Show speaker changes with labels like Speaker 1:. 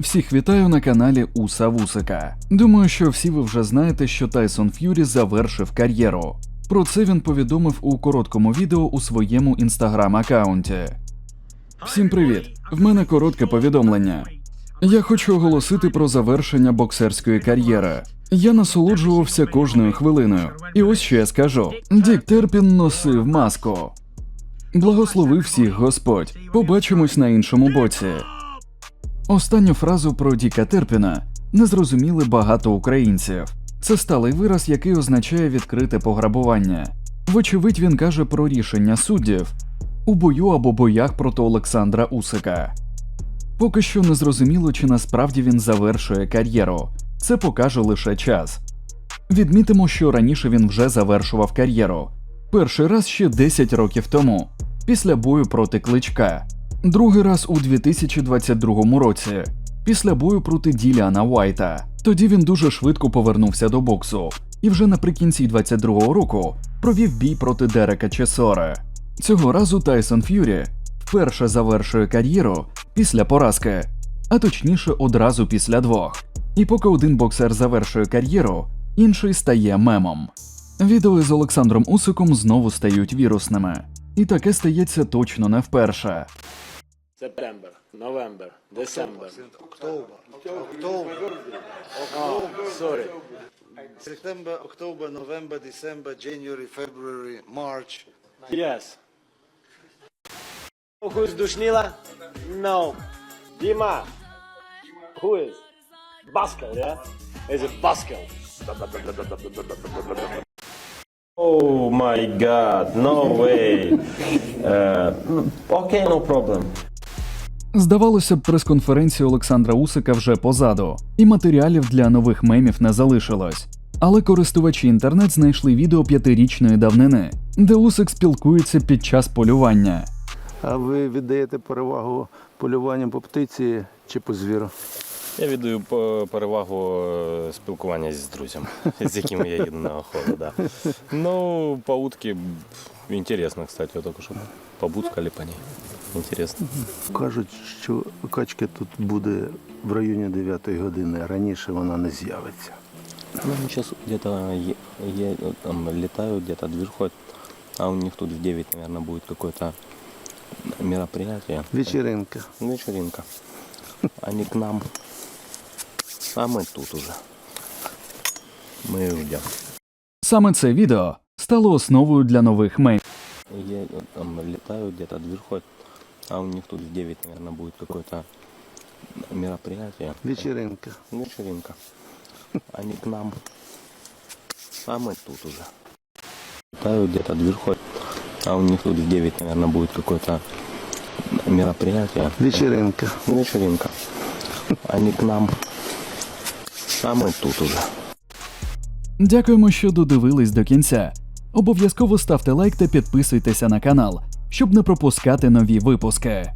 Speaker 1: Всіх вітаю на каналі Уса Вусика. Думаю, що всі ви вже знаєте, що Тайсон Ф'юрі завершив кар'єру. Про це він повідомив у короткому відео у своєму інстаграм-аккаунті. Всім привіт! В мене коротке повідомлення. Я хочу оголосити про завершення боксерської кар'єри. Я насолоджувався кожною хвилиною. І ось що я скажу: Дік Терпін носив маску. Благослови всіх Господь. Побачимось на іншому боці. Останню фразу про Діка Терпіна не зрозуміли багато українців. Це сталий вираз, який означає відкрите пограбування. Вочевидь, він каже про рішення суддів у бою або боях проти Олександра Усика. Поки що не зрозуміло, чи насправді він завершує кар'єру. Це покаже лише час. Відмітимо, що раніше він вже завершував кар'єру. Перший раз ще 10 років тому, після бою проти кличка. Другий раз у 2022 році, після бою проти Діліана Уайта. Тоді він дуже швидко повернувся до боксу і вже наприкінці 22-го року провів бій проти Дерека Чесора. Цього разу Тайсон Ф'юрі вперше завершує кар'єру після поразки, а точніше одразу після двох. І поки один боксер завершує кар'єру, інший стає мемом. Відео з Олександром Усиком знову стають вірусними. І таке стається точно не вперше.
Speaker 2: September, November, December.
Speaker 3: October. October.
Speaker 2: Oh, sorry.
Speaker 3: September, October, November, December, January, February, March.
Speaker 2: Yes. Who is Dushnila? No. Dima. Who is? Baskel, yeah? Is it Baskel?
Speaker 4: Oh my god, no way. Uh, okay, no problem.
Speaker 1: Здавалося б, прес-конференція Олександра Усика вже позаду, і матеріалів для нових мемів не залишилось. Але користувачі інтернет знайшли відео п'ятирічної давнини, де Усик спілкується під час полювання.
Speaker 5: А ви віддаєте перевагу полюванню по птиці чи по звіру?
Speaker 4: Я віддаю по- перевагу е, спілкування з друзями, з якими я їду на охоту. Да. Ну, по утки пф, кстати, побудкали по ней. Интересно.
Speaker 5: Кажуть, що качки тут буде в районі 9 години, раніше вона не з'явиться.
Speaker 4: Ну, они сейчас где-то е- е- там летают, где-то а у них тут в 9, наверное, будет какое-то мероприятие.
Speaker 5: Вечеринка.
Speaker 4: Вечеринка. Они к нам, а мы тут уже. Мы ждем.
Speaker 1: Саме це відео стало основою для нових мемів.
Speaker 4: Е- там летают, где-то движ ходит, а у них тут в 9, наверное, будет какое-то мероприятие.
Speaker 5: Вечеринка.
Speaker 4: Вечеринка. Они к нам, а мы тут уже. Летают, где-то движ а у них тут в 9, наверное, будет какое-то мероприятие.
Speaker 5: Вечеринка.
Speaker 4: Вечеринка. Они к нам, а мы тут уже.
Speaker 1: Дякуємо, що додивились до кінця. Обов'язково ставте лайк та підписуйтеся на канал, щоб не пропускати нові випуски.